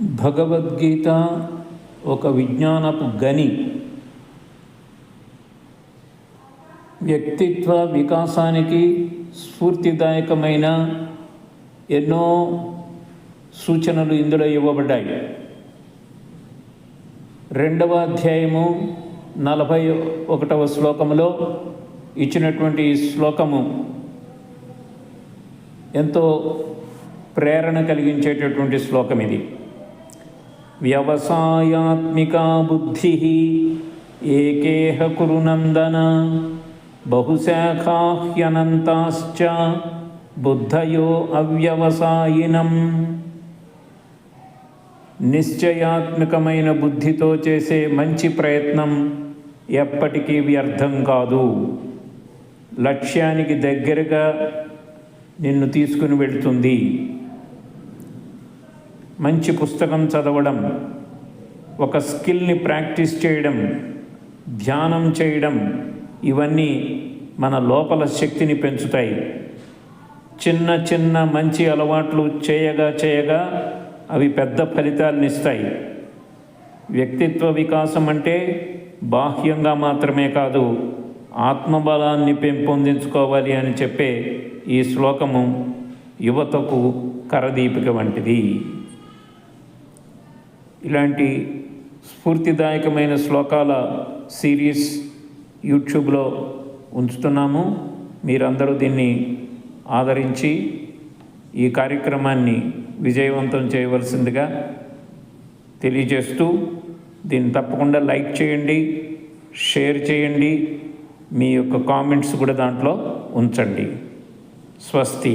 భగవద్గీత ఒక విజ్ఞానపు గని. వ్యక్తిత్వ వికాసానికి స్ఫూర్తిదాయకమైన ఎన్నో సూచనలు ఇందులో ఇవ్వబడ్డాయి. రెండవ అధ్యాయము నలభై ఒకటవ శ్లోకములో ఇచ్చినటువంటి శ్లోకము ఎంతో ప్రేరణ కలిగించేటటువంటి శ్లోకం ఇది. వ్యవసాయాత్మికా బుద్ధి ఏకేహ కురునందన బహుశాఖాహ్యనంతాశ్చ బుద్ధయో అవ్యవసాయినం. నిశ్చయాత్మకమైన బుద్ధితో చేసే మంచి ప్రయత్నం ఎప్పటికీ వ్యర్థం కాదు. లక్ష్యానికి దగ్గరగా నిన్ను తీసుకుని వెళుతుంది. మంచి పుస్తకం చదవడం ఒక స్కిల్ని ప్రాక్టీస్ చేయడం ధ్యానం చేయడం ఇవన్నీ మన లోపల శక్తిని పెంచుతాయి. చిన్న చిన్న మంచి అలవాట్లు చేయగా చేయగా అవి పెద్ద ఫలితాలను ఇస్తాయి. వ్యక్తిత్వ వికాసం అంటే బాహ్యంగా మాత్రమే కాదు ఆత్మబలాన్ని పెంపొందించుకోవాలి అని చెప్పే ఈ శ్లోకము యువతకు కరదీపిక వంటిది. ఇలాంటి స్ఫూర్తిదాయకమైన శ్లోకాల సిరీస్ యూట్యూబ్లో ఉంచుతున్నాము. మీరందరూ దీన్ని ఆదరించి ఈ కార్యక్రమాన్ని విజయవంతం చేయవలసిందిగా తెలియజేస్తూ దీన్ని తప్పకుండా లైక్ చేయండి షేర్ చేయండి మీ యొక్క కామెంట్స్ కూడా దాంట్లో ఉంచండి. స్వస్తి.